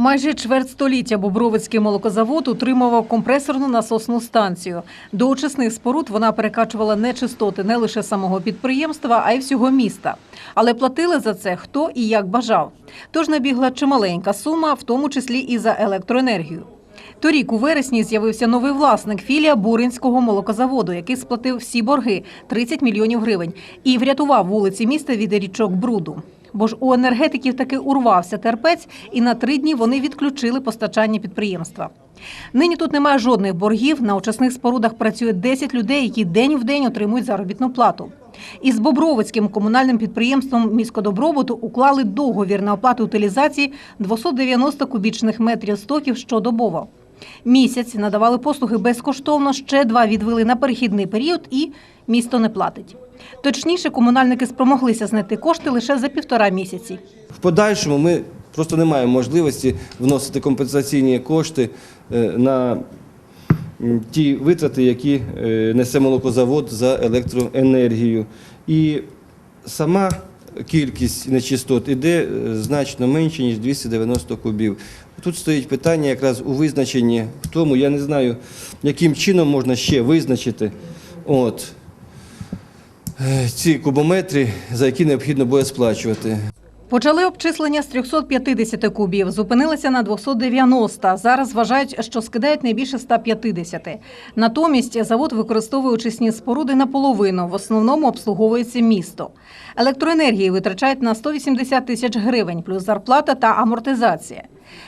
Майже чверть століття Бобровицький молокозавод утримував компресорну насосну станцію. До очисних споруд вона перекачувала нечистоти не лише самого підприємства, а й всього міста. Але платили за це хто і як бажав. Тож набігла чималенька сума, в тому числі і за електроенергію. Торік у вересні з'явився новий власник філія Буринського молокозаводу, який сплатив всі борги 30 мільйонів гривень і врятував вулиці міста від річок бруду. Бо ж у енергетиків таки урвався терпець, і на три дні вони відключили постачання підприємства. Нині тут немає жодних боргів. На очисних спорудах працює 10 людей, які день в день отримують заробітну плату. Із Бобровицьким комунальним підприємством міськодобробуту уклали договір на оплату утилізації 290 кубічних метрів стоків щодобово. Місяць надавали послуги безкоштовно, ще два відвели на перехідний період і місто не платить. Точніше, комунальники спромоглися знайти кошти лише за півтора місяці. В подальшому ми просто не маємо можливості вносити компенсаційні кошти е, на ті витрати, які е, несе молокозавод за електроенергію. І сама кількість нечистот іде е, значно менше, ніж 290 кубів. Тут стоїть питання якраз у визначенні в тому, я не знаю, яким чином можна ще визначити от, е, ці кубометри, за які необхідно буде сплачувати. Почали обчислення з 350 кубів, зупинилися на 290. Зараз вважають, що скидають не більше 150. Натомість завод використовує очисні споруди наполовину. В основному обслуговується місто. Електроенергії витрачають на 180 тисяч гривень, плюс зарплата та амортизація.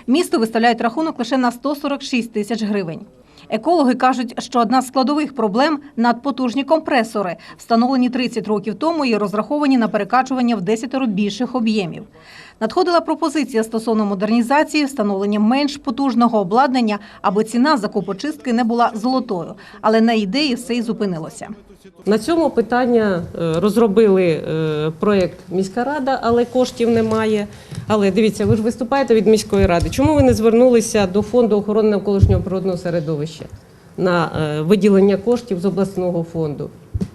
Місто виставляють рахунок лише на 146 тисяч гривень. Екологи кажуть, що одна з складових проблем надпотужні компресори, встановлені 30 років тому і розраховані на перекачування в 10 більших об'ємів. Надходила пропозиція стосовно модернізації, встановлення менш потужного обладнання, аби ціна закупочистки не була золотою. Але на ідеї все й зупинилося. На цьому питання е, розробили е, проєкт міська рада, але коштів немає. Але дивіться, ви ж виступаєте від міської ради. Чому ви не звернулися до фонду охорони навколишнього природного середовища на е, виділення коштів з обласного фонду?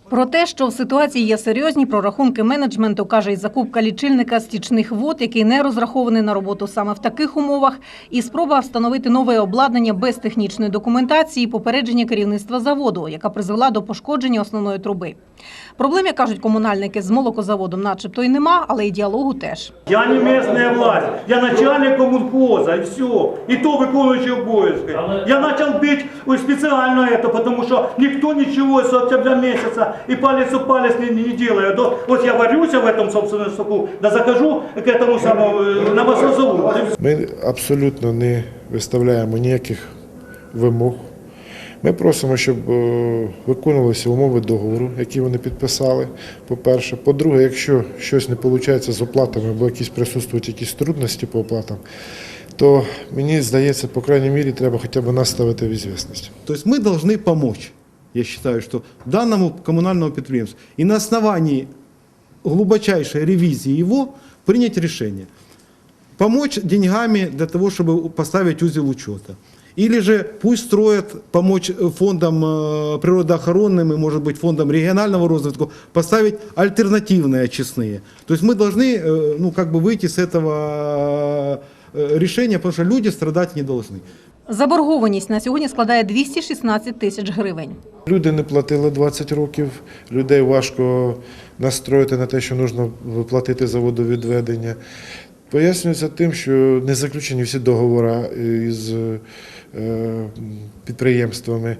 Про те, що в ситуації є серйозні прорахунки менеджменту, каже й закупка лічильника стічних вод, який не розрахований на роботу саме в таких умовах, і спроба встановити нове обладнання без технічної документації, і попередження керівництва заводу, яка призвела до пошкодження основної труби. Проблем, як кажуть комунальники, з молокозаводом, начебто, й нема, але й діалогу теж. Я не местная власть, я начальник коммунхоза, и все. И то виконуючий обов'язки. Я начал бить ой, специально это, потому что никто ничего с октября месяца и палец у палец не, не делает. Да, Вот я варюся в этом собственном соку, да захожу к этому самому э, на маслозавод. Ми абсолютно не виставляємо ніяких вимог. Ми просимо, щоб е, виконувалися умови договору, які вони підписали. По-перше, по-друге, якщо щось не виходить з оплатами або якісь присутствують якісь трудності по оплатам, то мені здається, по крайній мірі, треба хоча б нас ставити в ізвісність. То есть мы должны помочь, Я считаю, что данному коммунальному предприятию и на основании глубочайшей ревизии его принять решение. Помочь деньгами для того, чтобы поставить узел учета. Или же пусть строят, помочь фондам э, природоохранным и, может быть, фондам регионального развития, поставить альтернативные очистные. То есть мы должны э, ну, как бы выйти с этого э, решения, потому что люди страдать не должны. Заборгованість на сьогодні складає 216 тисяч гривень. Люди не платили 20 років, людей важко настроїти на те, що потрібно платити за водовідведення. Пояснюється тим, що не заключені всі договори із е, підприємствами.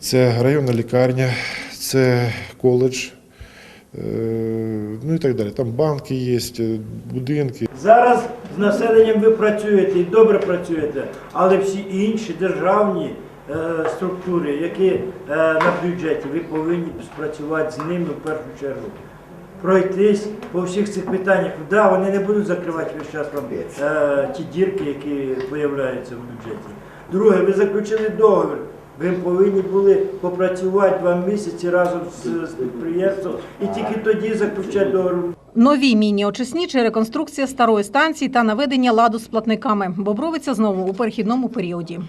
Це районна лікарня, це коледж, е, ну і так далі. Там банки є, будинки. Зараз з населенням ви працюєте і добре працюєте, але всі інші державні е, структури, які е, на бюджеті, ви повинні спрацювати з ними в першу чергу. Пройтись по всіх цих питаннях. Да, вони не будуть закривати весь час вам е, ті дірки, які з'являються в бюджеті. Друге, ви заключили договір. Ви повинні були попрацювати два місяці разом з, підприємством і тільки тоді заключати договір. Нові міні-очисні чи реконструкція старої станції та наведення ладу з платниками. Бобровиця знову у перехідному періоді.